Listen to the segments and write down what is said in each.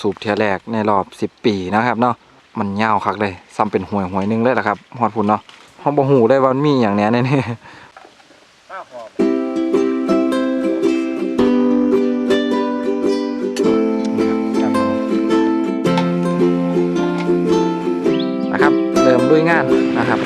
สูบเทียแรกในรอบสิบปีนะครับเนาะมันยาวคักเลยซ้ำเป็นหวยหวยนึงเลยละครับฮอดพุ่นเนาะห้องบ่หูได้ว่ามันมีอย่างแหน่แน่ข้าวหอมๆนะครับเริ่มด้วยงานนะครับ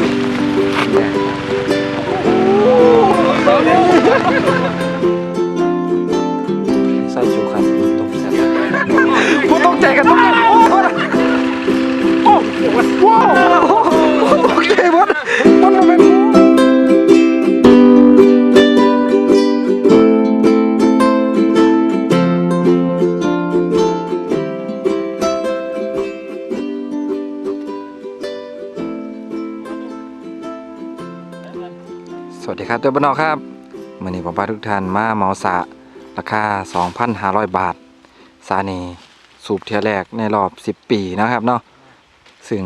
สวัสดีครับตัวบ้านนอกครับมื่อนี้ผมพาทุกท่านมาเมาสระราคา 2,500 บาท สานีสูบเทียแรกในรอบ 10 ปีนะครับเนาะซึ่ง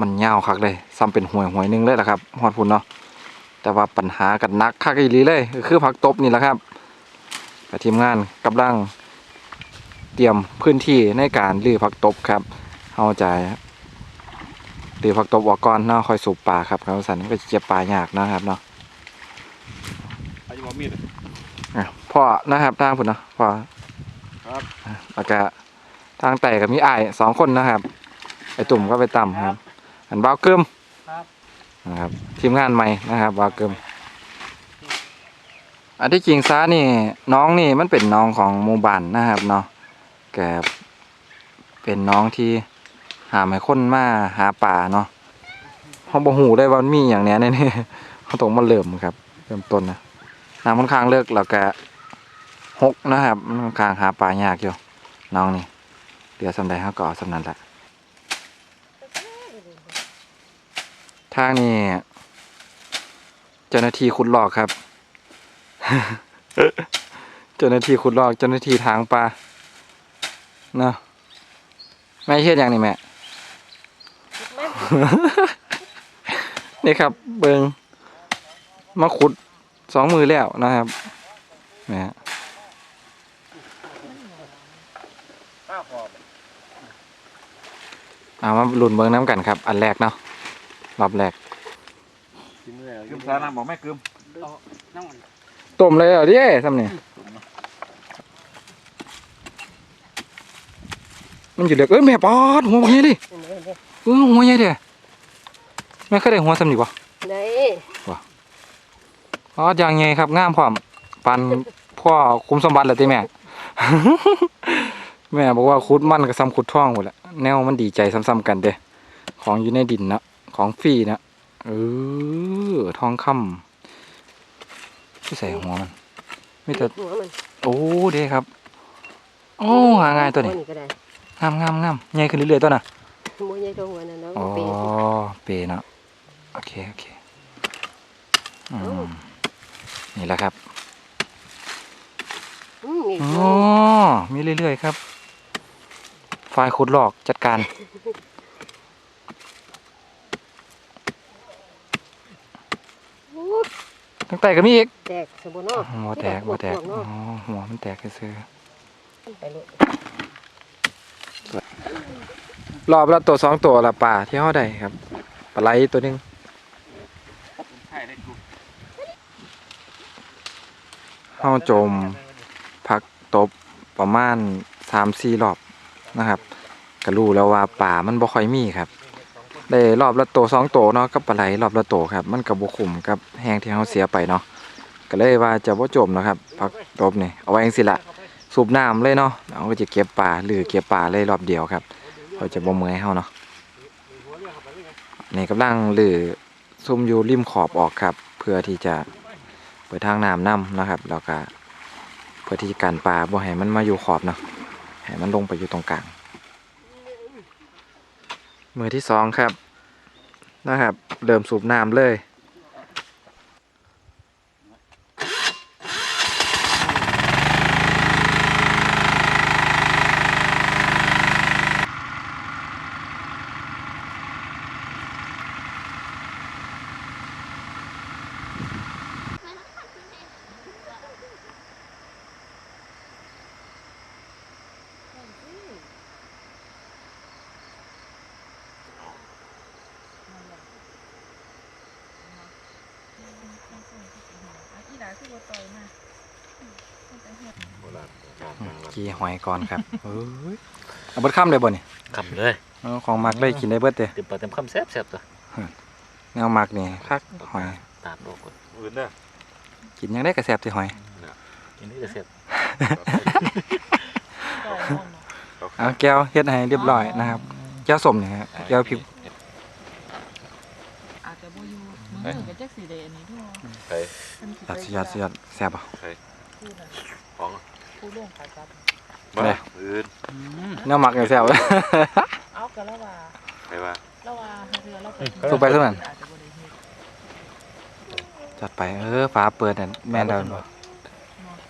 มันยาคักเลยซ้ำเป็นห่วยห่วยหนึงเลยละครับฮอดพุ่นเนาะแต่ว่าปัญหากันนักคักอีหลีเลยคือผักตบนี่แหละครับทีมงานกำลังเตรียมพื้นที่ในการลื้อผักตบครับเอาใจลื้อผักตบออกก่อนเนาะคอยสูบปลาครับครับสันก็จะเจ็บปลายากนะครับเนาะ มีดอะพ่อนะครับทางพุ่นเนาะพ่อครับอะแล้วก็ทางไต่กับมีไอ้ายสองคนนะครับ ไอตุ่มก็ไปต่ำครับ อันบ่าวเกิมครับนะครับ ทีมงานใหม่นะครับบ่าวเกิมอันที่จริงซานี่น้องนี่มันเป็นน้องของหมู่บ้านนะครับเนาะแกเป็นน้องที่หาไม่คนมาหาป่าเนาะเขาบ่หูได้ว่ามันมีอย่างเนี้ยแน่ๆเขาต้องมาเริ่มครับ เริ่มต้นนะ น้ำค่อนข้างเลิกแล้วก็หกนะครับมันค่อนข้างหาปลายากอยู่น้องนี่เดี๋ยวสำใดเขาก็เอาสำนั้นแหละทางนี้เจ้าหน้าที่ขุดลอกครับ เจ้าหน้าที่ขุดลอกเจ้าหน้าที่ทางปลาเนาะแม่เฮ็ดอย่างนี้แม่นี่ครับ เบิงมาขุด สองมือแล้วนะครับแหมข้าวหอมเอามาลุ้นเบิงน้ำกันครับ อันแรกเนาะรอบแรกกินเลยกึมซาน้ำบอกแม่กึมต้มเลยเหรอดิทำนี่มันอยู่เด็กเอ้ยแม่ปอดหัวบางอย่างดิเออหัวใหญ่เด้แม่เคยได้หัวสำนีบ่ได้ อ๋ออย่างไงครับงามพร้อมปันพ่อคุมสมบัติเลยติแม่ แม่บอกว่าขุดมันกับซ้ำขุดท่องหมดแหละแนวมันดีใจซ้ำๆกันเด้ของอยู่ในดินนะของฟรีนะเออทองคำที่ใส่หัวมันไม่แต่หัวมันโอ้เด้ครับ โอ้หาง่ายตัวนี้หัก็ได้งามงามงามใหญ่ขึ้นเรื่อยๆตัวน่ะหัวใหญ่ตัวหัวนั่นเนาะอ๋อเป็นเปเนาะโอเคโอเคอืม นี่แหละครับอืมอีกอ๋อมีเรื่อยๆครับไฟล์ขุดหลอกจัดการ ตั้งแต่ก็มีอีก แตกสมบูรณ์เนาะหัวแตกหัวแตกเนาะอ๋อหัวมันแตกซื้อไปเลยรอบละตัวสองตัวละป่าที่เขาได้ครับ ปลาไหลตัวหนึง ใช่ได้กู เขาจมพักตบประมาณสามสี่รอบนะครับก็รู้แล้วว่าป่ามันบ่ค่อยมีครับ ได้รอบละโตวสองโตวเนาะกับปลาไหลรอบละโตวครับ มันกับบุขุมกับแห้งที่เขาเสียไปเนาะก็เลยว่าจะบ่จมนะครับพักตบนี่เอาไว้จังสิละสูบน้ำเลยเนาะเราก็จะเก็บปลาหรือเก็บปลาเลยรอบเดียวครับเขาจะบ่เมื่อยเฮาเนาะนี่กำลังหรือซุ่มอยู่ริมขอบออกครับ เพื่อที่จะ เปิดทางน้ำนํนะครับแล้วก็เพื่อที่จะกันปลาบ่ให้มันมาอยู่ขอบเนาะให้มันลงไปอยู่ตรงกลาง มือที่สองครับนะครับ เริ่มสูบน้ำเลย ที่บ่ต่อยมามันจะเฮ็ดโบราณกี่หอยก่อนครับเอ้ยเอาเบิดข้ามเลยบ่นี่คำเลยเอาของมักเลยกินได้เบิดเด้เต็มปากเต็มคำแซ่บแซ่บตัวแนวมักนี่คักหอยตามโลกก่อนอื่นเด้อกินยังได้กระแซบที่หอยกินนี่ก็แซ่บต่อยมันเนาะเอาแก้วเฮ็ดให้เรียบร้อยนะครับแก้วส้มนี่ฮะแก้วพริกอาจจะบ่อยู่มื้อก็จักสิได้อันนี้ด้วยไปมันสิ ยอดสุดยอดสุดยอดแซ่บอะของผู้ลงขายครับมาได้อื่นแนวมักนี่แซ่บเอาก็แล้วว่าไปว่าแล้วว่าเรือเราไปสู้ไปสู้นั่นอาจัดไปเออฟ้าเปิดนั่นแม่นแล้วบ่เนาะ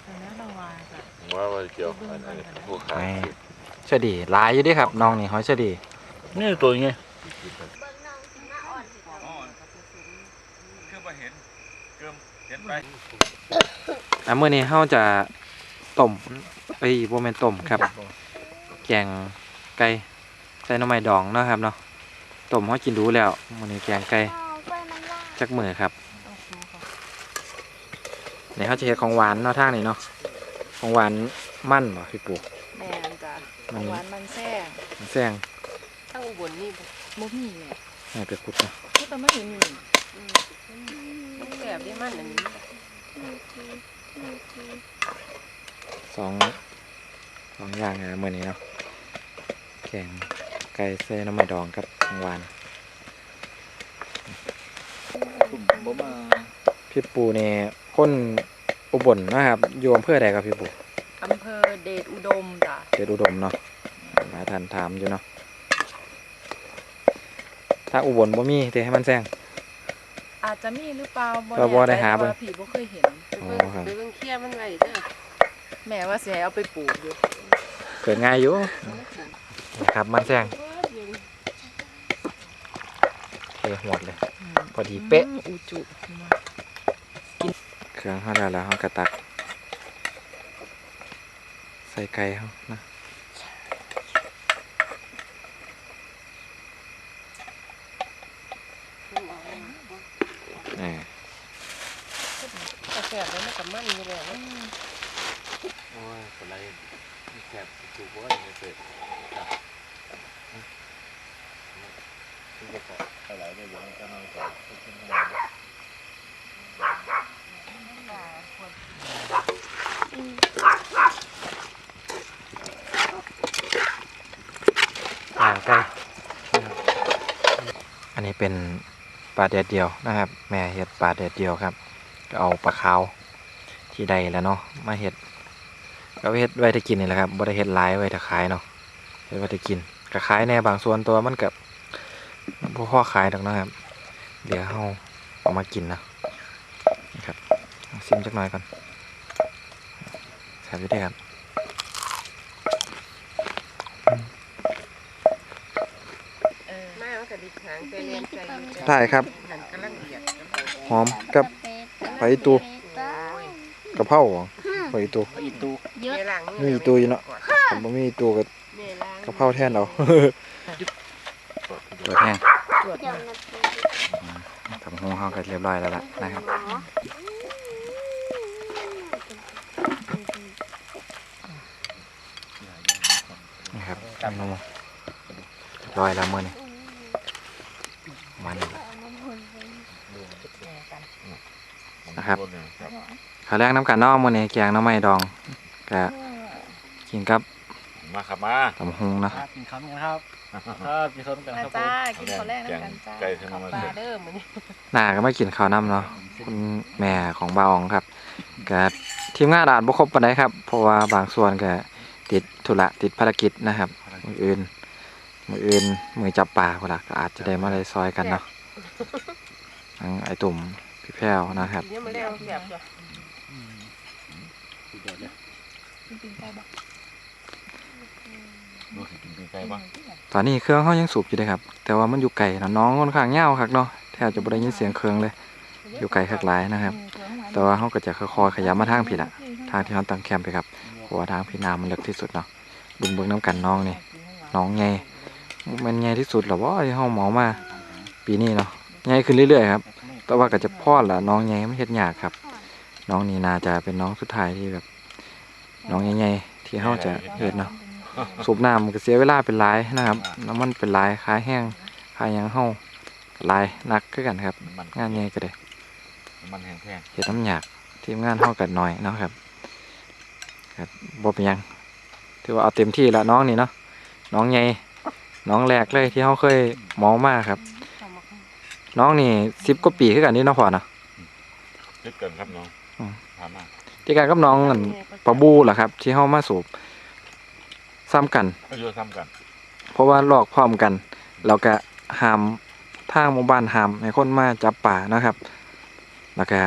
แต่ล้วเราว่าก็ว่าว่าเกี่ยวอันนี้พวกขายเฉดีลายอยู่ด้ครับน้องนี่หอยเฉดีนี่ตัวยังไง คือมาเห็น เกิมเห็นไปอะมื้อนี้เฮาจะต้มเอ้ยบ่แม่นต้มครับ แกงไก่ใส่หน่อไม้ดองเนาะครับเนาะต้มเฮากินดูแล้วมื้อนี้แกงไก่จักมื้อครับต้องสู้เขานี่เขาจะเฮ็ดของหวานเนาะทางนี้เนาะของหวานมั่นบ่พี่ปู่แม่นจ้ะมันหวานมันแซ่บมันแซงทั้งอุบลนี่บ่บ่มีแม่ให้ไปขุดเนาะคือแต่ไม่เห็นมีมัน แซ่บได้มันอันนี้สองสองอย่างนะมื้อนี้เนาะแกงไก่ใส่หน้ำไม้ดองกับของหวานบ่มาพี่ปู่นี่คนอุบลนะครับอยู่อำเภอใดครับพี่ปู่อำเภอเดชอุดมจ้ะเดชอุดมเนาะหลายท่านถามอยู่เนาะถ้าอุบลบ่มีแต่ให้มันแซง อาจจะมีหรือเปล่าก็บ่ได้หาเบิ่เบิ่งงผีบ่เคยเห็นไปเบิ่งอ๋อครับ ไปเบิ่งเคี้ยมันไว้เด้อแม่ว่าสิให้เอาไปปลูกอยู่เกิดง่ายอยู่นะครับมันแซงเทหมดเลย พอดีเป๊ะ อืมอูจุเครื่องเขาแล้วแล้วเขากระตัก ใส่ไก่เขานะ นี่แต่แซ่บแล้วมันก็มันอยู่แล้วเนาะโอ้ยอะไรนี่แคบถูกว่าอย่างนี้เสร็จคือก็อะไรได้ยังก็นอนก่อนอ่างไก่อันนี้เป็น ปลาแดดเดียวนะครับ แม่เห็ดปลาแดดเดียวครับ ก็เอาปลาขาวที่ใดแล้วเนาะมาเห็ดก็เห็ดไว้ถ้ากินนี่แหละครับบ่ได้เห็ดหลายไว้ถ้าขายเนาะเห็ดไว้ถ้ากินก็ขายแน่บางส่วนตัวมันกับพวกพ่อขายดอกนะครับ เดี๋ยวเราเอามากินนะนะครับเอาชิมจักหน่อยก่อนแซ่บอยู่ด้ครับ เออ มามันก็ดิหาง ไปเรียนใจอยู่จ้ะได้ครับหันกำลังเดียดหอมกับไผ่ตูกระเพราไผ่ตูอีตูเยอะหลังมีอีตูอยู่เนาะผมบ่มีตัวกับแม่ล้างกระเพราแทนเอาเปิดแห้งตรวจมาทำหูเขาก็เรียบร้อยแล้วล่ะนะครับนี่ครับเมนูเรียบร้อยแล้วมื้อนี้มันนี่ล่ะ นะครับข้าวแรกน้ำกันเนอกมื้อนี้แกงหน้ำไม้ดองก็กินกับมาครับมาตำหุงเนาะกินข้าวกันครับครับกินข้าวกันครับจ้ากินข้าวแรกน้ำกันจ้าไก่ทั้งนั้นปลาเด้อมื้อนี้หน้าก็ไม่กินข้าวน้ำเนาะคุณแม่ของบ่าวอ๋องครับก็ทีมงานอาจบ่ครบปานใดครับเพราะว่าบางส่วนก็ติดธุระติดภารกิจนะครับมืออื่นมืออื่นมือจับปลาพุ่นล่ะก็อาจจะได้มาได้ซอยกันเนาะทั้งไอตุ่ม พี่แพ้วนะครับกินยังมาแล้วแซ่บจ้ะกินไก่บ่ดูสิกินไก่บ้างตอนนี้เครื่องเขายังสูบอยู่เลยครับ แต่ว่ามันอยู่ไกลเนาะน้องค่อนข้างยาวครับเนาะแทบจะบ่ได้ยินเสียงเครื่องเลย อยู่ไกลคักหลายนะครับ แต่ว่าเขาก็จะค่อยๆขยับมาทางพี่ละทางที่เขาตั้งแคมป์ไปครับเพราะว่าทางพี่น้ำมันลึกที่สุดเนาะบึงเบิ่งน้ำกันน้องนี่น้องใหญ่มันใหญ่ที่สุดหรอว่าที่เขาเหมามา ปีนี้เนาะใหญ่ขึ้นเรื่อยๆครับ แต่ว่าก็จะพอดละน้องใหญ่ไม่เฮ็ดยากครับ น้องนี่น่าจะเป็นน้องสุดท้ายที่แบบ น้องใหญ่ๆที่เฮาจะเฮ็ดเนาะสูบน้ำมันก็เสียเวลาเป็นหลายนะครับน้ำมันเป็นหลายคายแห้งคายหยังเฮาหลายหนักคือกันครับน้ำมันงานใหญ่ก็ได้น้ำมันแห้งแพงเฮ็ดน้ำยากทีมงานเฮากันหน่อยเนาะครับครับบ่เป็นหยังถือว่าเอาเต็มที่แล้วน้องนี่เนาะน้องใหญ่น้องแรกเลยที่เฮาเคยมองมาครับ น้องนี่10กว่าปีคือกันนี่เนาะพ่อเนาะลึกเกินครับน้องอืมถามมาที่กันกับน้องอั่นปลาบูเหรอครับ ที่เฮามาสูบซ้ำกันก็อยู่ซ้ำกันเพราะว่าลอกพร้อมกันแล้วก็ห้ามทางหมู่บ้านห้ามให้คนมาจับป่านะครับ แล้วก็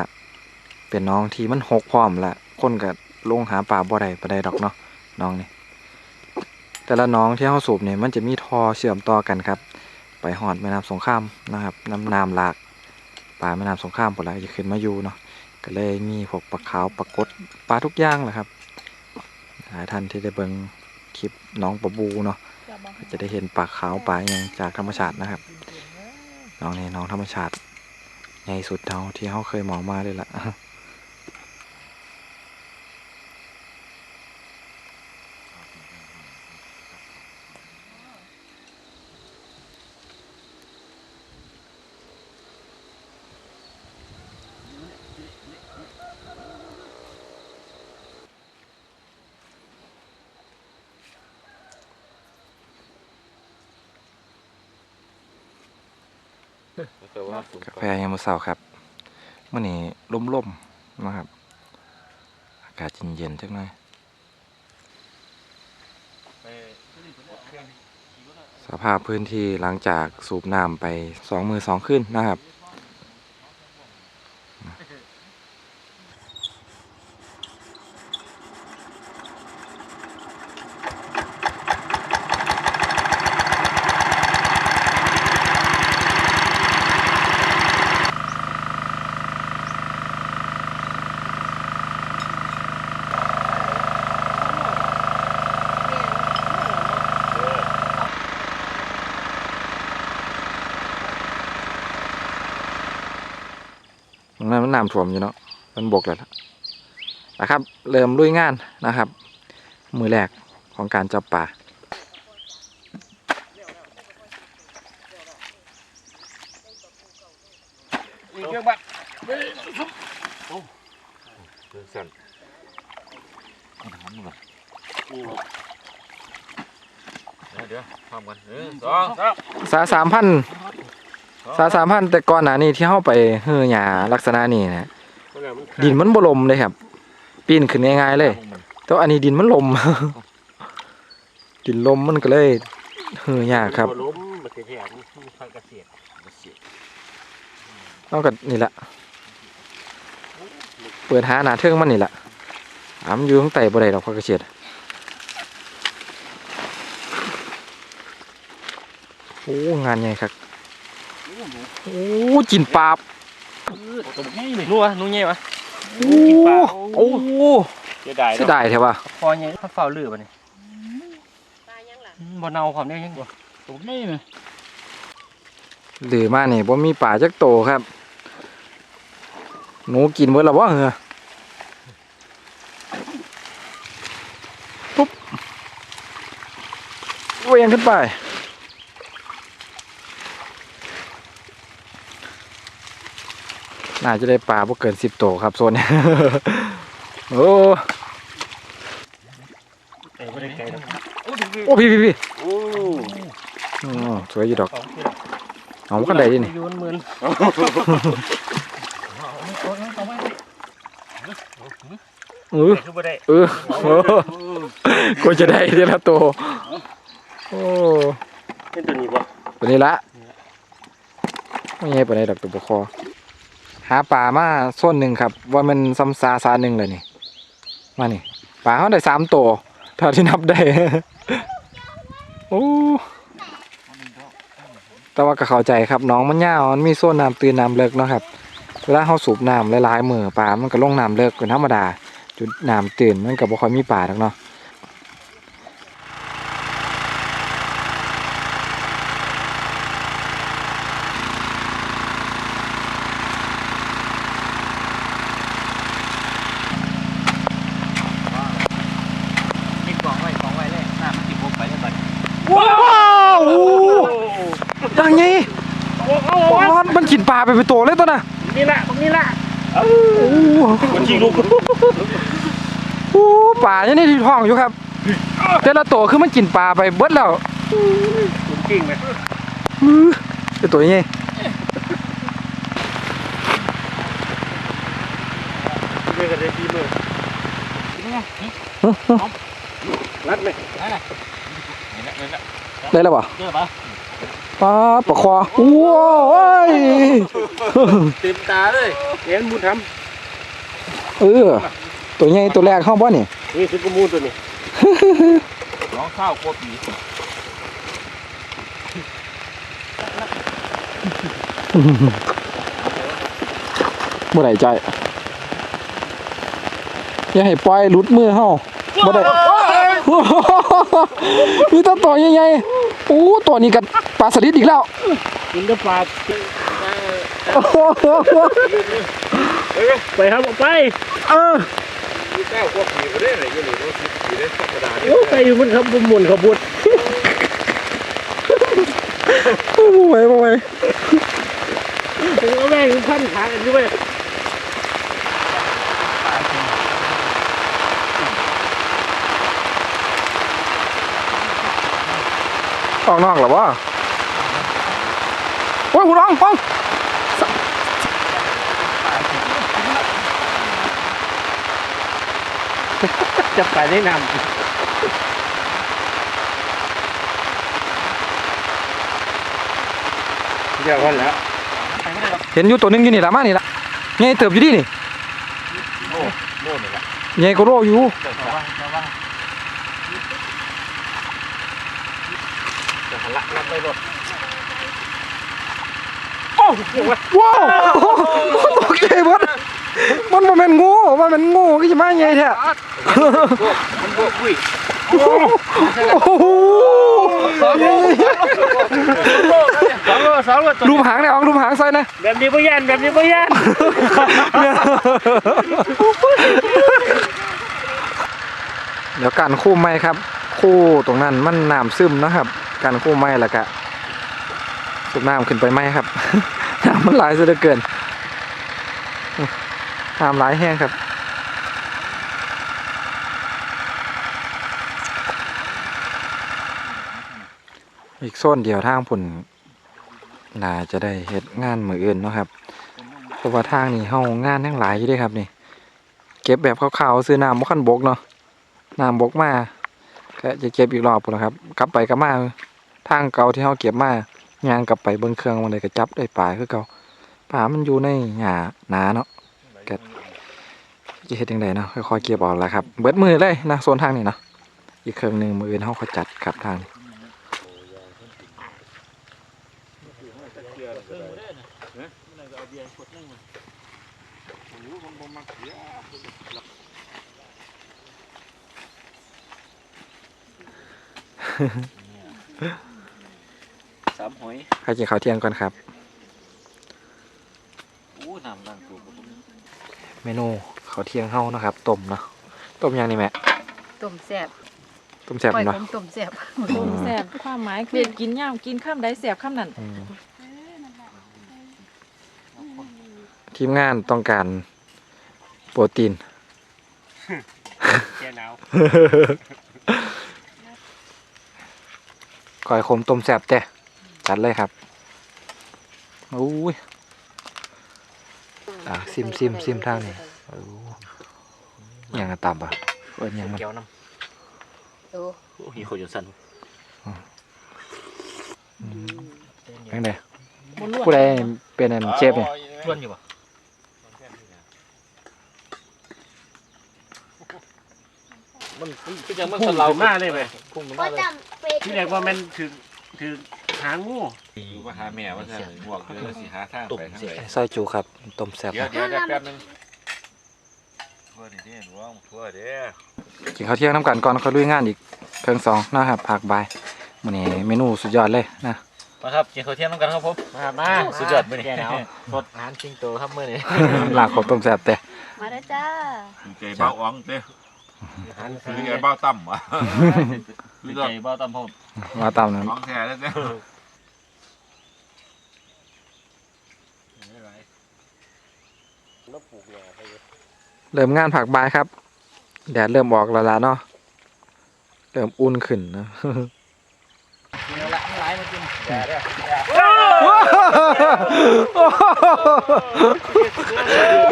เป็นน้องที่มันหกพร้อมละคนก็ลงหาป่าบ่ได้บ่ได้ดอกเนาะน้องนี่แต่ละน้องที่เฮาสูบเนี่ยมันจะมีทอเชื่อมต่อกันครับ ไปหอดแม่น้ำสงครามนะครับน้ำน้ำหลากป่าแม่น้ำสงครามพุ่นละจะขึ้นมาอยู่เนาะก็เลยมีพวกปลาขาวปลากดปลาทุกอย่างแหละครับหลายท่านที่ได้เบิ่งคลิปน้องปลาบูเนาะจะได้เห็นปลาขาวปลาอหยังจากธรรมชาตินะครับน้องนี่น้องธรรมชาติใหญ่สุดเท่าที่เขาเคยมองมาเลยล่ะ กาแฟยามมื้อเช้าครับมื่อนี้ล่มๆนะครับ อากาศเย็นๆจักหน่อยสภาพพื้นที่หลังจากสูบน้ำไปสองมือสองขึ้นนะครับ นั้นมันน้ำท่วมอยู่เนาะมันบกแล้วล่ะนะครับ เริ่มลุยงานนะครับ มือแรกของการจับป่าอีกเครื่องบัตรเรื่องสั้นเอาถามมึงก่อนเดี๋ยวเดี๋ยวพร้อมกันหนึ่งสองสามสาสามพัน สาสามพันแต่ก่อนหน้านี้ที่เข้าไปเฮือหยาลักษณะนี้นะดินมันบ่ลมเลยครับ ปีนขึ้นง่ายๆเลย แต่ว่าอันนี้ดินมันลม ดินลมมันก็เลยเฮือยากครับล้มมาเสียแถมพันเกษตรนอกจากนี่แหละเปิดหาหนาเทิงมันนี่แหละถามนอยู่ข้างใต้บ่ได้ดอกพักกระเชียดโอ้งานใหญ่ครับ โอ้จินปลาบตัวนี้เลยนัวนัวเงี้ยวะโอ้โอ้เสียดายเสียดายแท้ว่ะคอเงี้ยถ้าเฝ้าลือป่ะนี่ปลายังล่ะบ่เนาความได้ยังบ่ตรงนี้นะหรือมานี่บ่มีป่าจักโตครับ หนูกินเบิดแล้วบ่เหรอปุ๊บเวียงขึ้นไป น่าจะได้ปลาบ่เกินสิบโตครับโซนนี้โอ้เอ้ไม่ได้ไกลนะโอ้พี่พี่พี่โอ้อ๋อสวยอยู่ดอกของที่เอามันก็ได้ดินี่ยูนหมื่นเออคือบ่ได้เออโอ้ควรจะได้ทีละตัวโอ้เป็นตัวนี้บ่ตัวนี้ละไม่ใช่ปานใดดอกตัวบคอ หาปลามาส่วนหนึ่งครับ ว่ามันซ้ำซาซาหนึ่งเลยนี่ มานี่ปลาเขาได้สามตัวเท่าที่นับได้ โอ้แต่ว่าก็เข้าใจครับน้องมันยาวมันมีโซนน้ำตื่นน้ำเลิกเนาะครับเวลาเขาสูบน้ำหลายๆมือปลามันก็ลงน้ำเลิกเป็นธรรมดา จุดน้ำตื่นมันก็บ่ค่อยมีปลาหรอกเนาะ ยังไง เอาเอาบอสมันกินปลาไปเป็นตัวเลยตัวน่ะนี่แหละตรงนี้แหละโอ้มันยิงลูกโหปลายังนี่ที่ท้องอยู่ครับ แต่ละตัวคือมันกินปลาไปเบิดแล้วผมกิ่งไหมอื้อเป็นตัวยังไงเมื่อกันได้ดีมือรัดไหมได้แล้วป่ะเจอ ปะปลาปลาคอโอ้ยเต็มตาเลยเห็นมูทเออ ตัวใหญ่ตัวแรกเข้าบ่นี่ำนี่คือกูมูตัวนี้น้องข้าวโคตรดีบ่ได้ใจอย่าให้ปล่อยหลุดมือเฮาบ่ได้มีแตัวตัวใหญ่ๆโอ้ตัวนี้กับ ปลาสลิดอีกแล้ว กินกับปลาไปครับออกไป เออแก้วโคตรดีก็ได้เลยยังหนูรู้สึกดีได้ธรรมดาโอ้ไปอยู่มันครับหมุนขบวนบ่ไหวบ่ไหวผมเอาแม่งพันขากันอยู่ไปออกนอกหรอวะ โอ้ยคุณน้องป้องจะไปได้นำเดี๋ยวกันแล้วเห็นอยู่ตัวหนึงอยู่นี่ละมานี่ละใหญ่เติบอยู่ดินี่โน่โน่นี่แหละใหญ่กว่าโรอยู่เดี๋ยวระวังระวังจะหันละรับไม่รถ โอ้โหว้าวตกใจเบิดมันบ่แม่นงูมันเป็นงูก็สิมาใหญ่แท้มันบวกคุยโอ้โหสองโลสองลูกรูปหางเนี่ยออกรูปหางใส่นะแบบนี้พ่ยันแบบนี้พ่ยันเดี๋ยวการคู่ไม้ครับ คู่ตรงนั้นมันน้ำซึมนะครับ การคู่ไม้แล้วก็สูบน้ำขึ้นไปไหมครับ น้ำมันไหลซะเหลือเกินน้ำไหลแห้งครับอีกโซนเดียวทางผุ่นน่าจะได้เฮ็ดงานมืออื่นเนาะครับเพราะว่าทางนี้เฮางานทั้งหลายอยู่ด้วยครับนี่ เก็บแบบขาวๆซื้อน้ำบ่คันบกเนาะน้ำบกมาก็จะเก็บอีกรอบพุ่นะครับ กลับไปกลับมาทางเก่าที่เฮาเก็บมา ย่างกลับไปเบิ่งเครื่องมันเลยก็จับได้ปลาคือเก่าปลามันอยู่ในหญ้าหนาเนาะก็จะเฮ็ดจังไดเนาะค่อยๆเก็บออกแล้วครับ เบิดมือเลยนะโซนทางนี้เนาะอีกเครื่องหนึ่งมืออื่นเฮาก็จัดครับทางนี้ สามหอยใครกินข้าวเที่ยงก่อนครับ อู้น้ำดังตัวผมเมนูข้าวเที่ยงเฮานะครับต้มเนาะต้มยังนี่แม่ต้มแซ่บต้มแซ่บปล่อยเนาะผมต้มแซ่บต้มแซ่บความหมายคือกินย่ามกินข้ามใดแซ่บข้ามนั่นอืมทีมงานต้องการโปรตีน แกหนาวก้อยขมต้มแซ่บเจ้ จัดเลยครับอุ้ยอะซิมซิมซิมทางนี้โอ้ยังกระตับอะเอิ้นยังมันเกี่ยวน้โอ้ำโอ้ยคนอยู่สั่นยังไงบนลวดผู้ใดเป็นอันเจ็บเนี่ยล้วนอยู่ป่ะมันก็ยังมันสลาวมากเลยไหมพุ่งมาก็เลยจำเป็นที่แรกว่ามันถือถือ หางงูอยู่มาหาแม่ว่าจะหวกเลยสิหาทางไปทางไหนซอยจูครับต้มแซ่บเดี๋ยวเดี๋ยวเดี๋ยวแป๊บนึงทั่วดิเด้หลวงทั่วเด้กินข้าวเที่ยงน้ำกันก่อนค่อยลุยงานอีกเครื่องสองนะครับผักบายมื้อนี้เมนูสุดยอดเลยนะมาครับกินข้าวเที่ยงต้องกันครับผมมามาสุดยอดมื้อนี้แกหนาวสดอาหารชิงโตครับมื้อนี้ลากขมต้มแซ่บแต่มาแล้วจ้าใจเบาอ่องเด้อา หันซื้อไงเบ้าต่ำวะซื้อใจเบ้าตั้มผมมาต่ำนั้นองแท้แล้วเนี่ยเริ่มงานผักบายครับ แดดเริ่มออกแล้วล่ะเนาะเริ่มอุ่นขึ้นนะ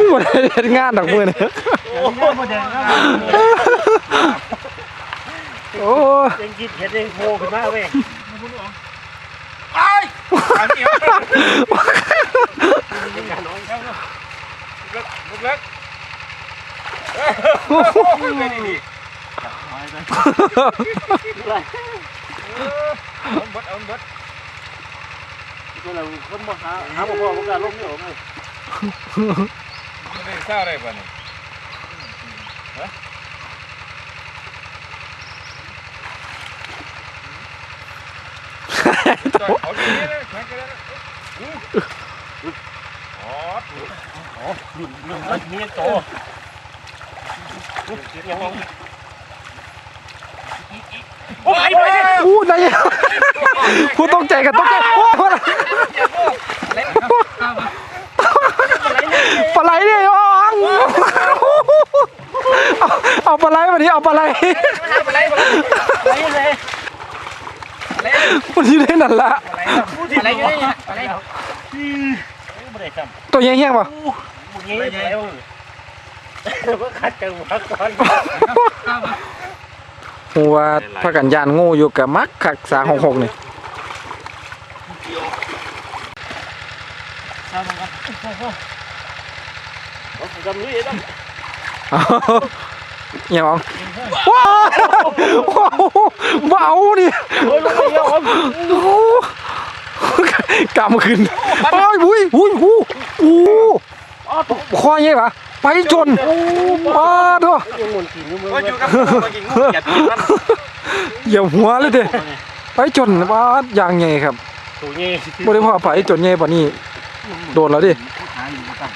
หมดเห็นงานดอกมือเนี่ย โอ้เองกินเห็ดเองโผล่ขึ้นมาเว้ยไอ้อันนี้เอาเป็นงานน้อยครับลูกเล็กไม่ดีดีเอาเบิดเอาเบิดตัวเราคนบ่หาหาบ่พอบ่กล้าลงนี่ออกเลยไม่ได้เศร้าได้ป่ะนี่ฮะ เอาดีๆนะแข็งกันนะอ๋อถูกรุ่นรุ่นมันมีโตยังมองโอ้ยไปดิอู้ได้ยังผู้ตกใจกันตกใจโอ้ปลาไหลเนี่ยยอง เอาเอาปลาไหลมาดิเอาปลาไหลไปไหนไปไหนไปเลยมันอยู่ในนั่นละอะไรอยู่นี่อะไรบ่ได้ซ้ำตัวเหี้ยๆป่ะบ่งี้แล้วบ่คัดจังหวะก่อนหัวพระกันยานงูอยู่กับมักขักสาหกหกนี่ซ้ำกันโอ้โหจำนี้ต้ องเอาเหี้ยอ๋องว้าวว้าวเบาดิโอ้ยลงไปเยอะครับโอ้โหกำขึ้นโอ้ยอุ้ยอุ้ยอู้อู้อ๋อตกคอยยังปะไปจนป้าด้วยยังมนกินอยู่มือก็อยู่กับผมมากินงูอย่าตีมันเหยียบหัวเลยเด้ไปจนป้าอย่างไงครับตัวนี้บ่ได้พอไปจนไงป่านนี้โดนแล้วดิหาอยู่กัน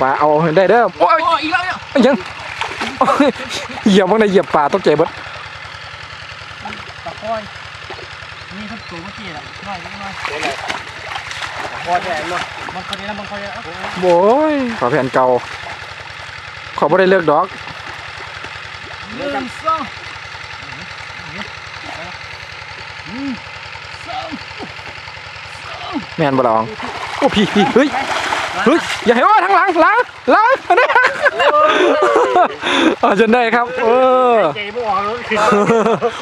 ปลาเอาให้ได้เด้อโอ้ยโอ้อีกแล้วเนี่ยยังโอ้ยเหยียบบ้างได้เหยียบปลาตกใจเบิดตะคอยนี่ครับตัวเมื่อกี้แหละน้อยน้อยพอแดงเนาะมันคนนี้นะมันคนนี้โอ้ยขอแผ่นเก่าขอบ่ได้เลือกดอกหนึ่งสองแม่นบ่ลองโอ้พี่พี่เฮ้ย เฮ้ยอย่าให้ว่าทางหลังหลังหลังอันนี้เอาจนได้ครับ เออใจบ่ออกแล้วคือ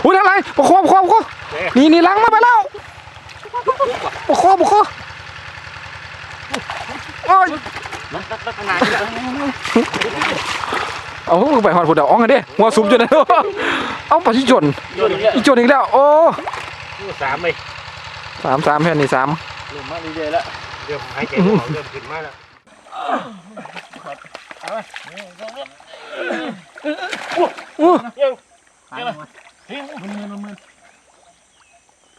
อุ้ยทางหลังประคองประคองประคองนี่นี่หลังมาไปแล้วประคองประคองโอ้ยลักษณะนี้เอาไปหอดผุดเอาอ่องกันดิหัวสูบจนได้เอาไปที่จนโดนเนี่ยอีจนอีกแล้ว โอ้สามเลยสามสามแผ่นนี่สามเริ่มมาเรื่อยๆแล้ว เริ่มหายใจไม่ออกเริ่มขึ้นมาแล้วอู้ทิ้งมือมือมือ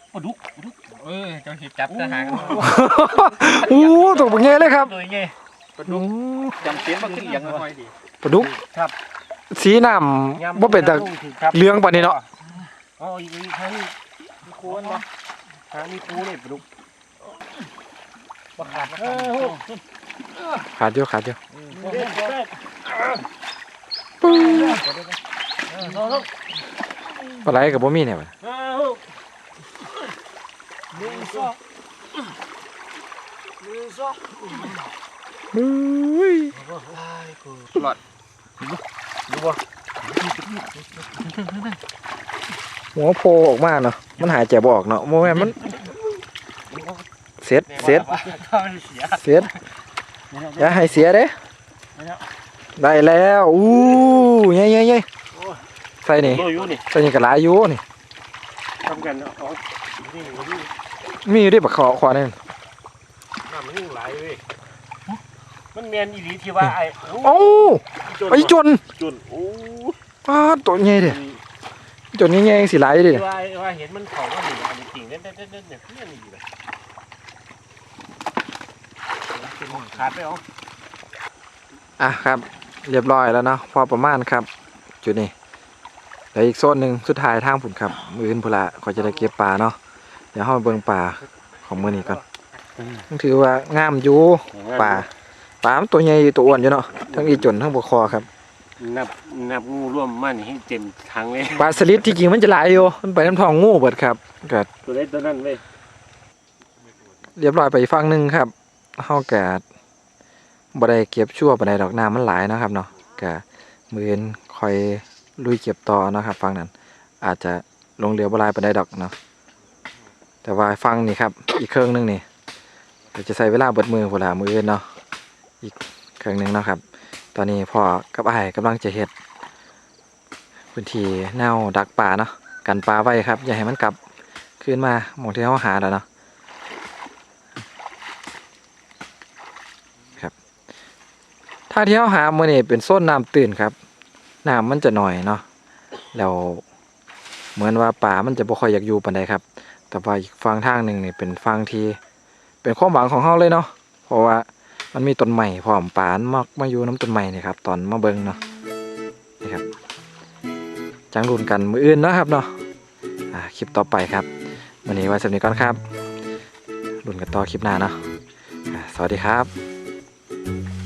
โอ้ดุกดุกเออจะหิบจับทหารอู้ตกเป็นไงเลยครับโดยไงอู้จำเสียงมันขึ้นยังไงปลาดุกครับสีน้ำว่าเป็นแต่เหลืองปานนี้เนาะอ๋ออีกทางนี้มีโคนนะทางนี้ปูเล ยปลุกบ่ขาดนะขาดเยอะขาดเยอะเด็ดเด็ดปึ้งเอาลูกปลาไหลกับบ่มีเนี่ยบัดเอาลูกหนึ่งสองหนึ่งสองอุ้ยดูบ่หัวโผล่ออกมาเนาะมันหายใจบ่ออกเนาะโมแม่นมัน เสร็จเสร็จข้าวเสียเสร็จอย่าให้เสียเด้ได้แล้วอู้เย้เย้เย้ใส่นี่โลอยู่นี่ใส่นี่ก็หลายอยู่นี่ทำกันเอานี่นี่มีอยู่ดิบักขอขวานี่น้ำมันยิ่งไหลเว้ยมันแมนอีหลีที่ว่าไอ้โอ้ไอ้จนจนโอ้ป้าดตัวใหญ่เด้จนใหญ่ๆสิหลายเด้ที่ว่าว่าเห็นมันเขาว่าหนีอันนี้จริงเด็ดเด็ดเด็ดเด็ดเนี่ยเนี่ยนี่เลย ขาดไปเอาอะครับ เรียบร้อยแล้วเนาะพอประมาณครับ จุดนี้เดี๋ยวอีกโซนหนึ่งสุดท้ายทางผุนครับ มืออื่นพุนละก็จะได้เก็บปลาเนาะเดี๋ยวห้องเบิ่งปลาของมือนี้ก่อนถือว่างามอยู่ปลาปลามันตัวใหญ่ตัวอ้วนอยู่เนาะทั้งอีจนทั้งบกคอครับนับนับงูร่วมมันให้เต็มถังเลยปลาสลิดที่จริงมันจะหลายอยู่มันไปน้ำทองงูเบิดครับก็ตัวเล็กตัวนั้นเว้ยเรียบร้อยไปอีกฝั่งหนึงครับ เฮาก็บ่ได้เก็บชั่วปานใดดอกน้ำมันหลายนะครับเนาะก็มื้อนค่อยลุยเก็บต่อนะครับฝั่งนั้น อาจจะลงเรือบ่หลายปานใดดอกเนาะแต่ว่าฝั่งนี้ครับ อีกเครื่องหนึงนี่จะใช้เวลาเบิดมือพุ่นล่ะมื้อนเนาะอีกเครื่องหนึงนะครับ ตอนนี้พ่อกับไอ้กำลังจะเฮ็ดพื้นที่แนวดักปลาเนาะกันปลาไว้ครับ อย่าให้มันกลับคืนมาหมองที่เฮาหาแล้วเนาะ ถ้าที่เขาหามื่อนี่เป็นโซนน้ำตื้นครับน้ำมันจะหน่อยเนาะแล้วเหมือนว่าป่ามันจะบ่ค่อยอยากอยู่ปานใดครับ แต่ว่าอีกฝั่งทางหนึ่งนี่เป็นฝั่งที่เป็นความหวังของเฮาเลยเนาะเพราะว่ามันมีต้นใหม่พร้อมป่านมักมาอยู่น้ำต้นใหม่นี่ครับตอนมาเบิงเนาะนี่ครับจังรุนกันมืออื่นเนาะครับเนาะคลิปต่อไปครับวันนี้ไว้สำนี้ก่อนครับรุนกันต่อคลิปหน้าเนาะสวัสดีครับ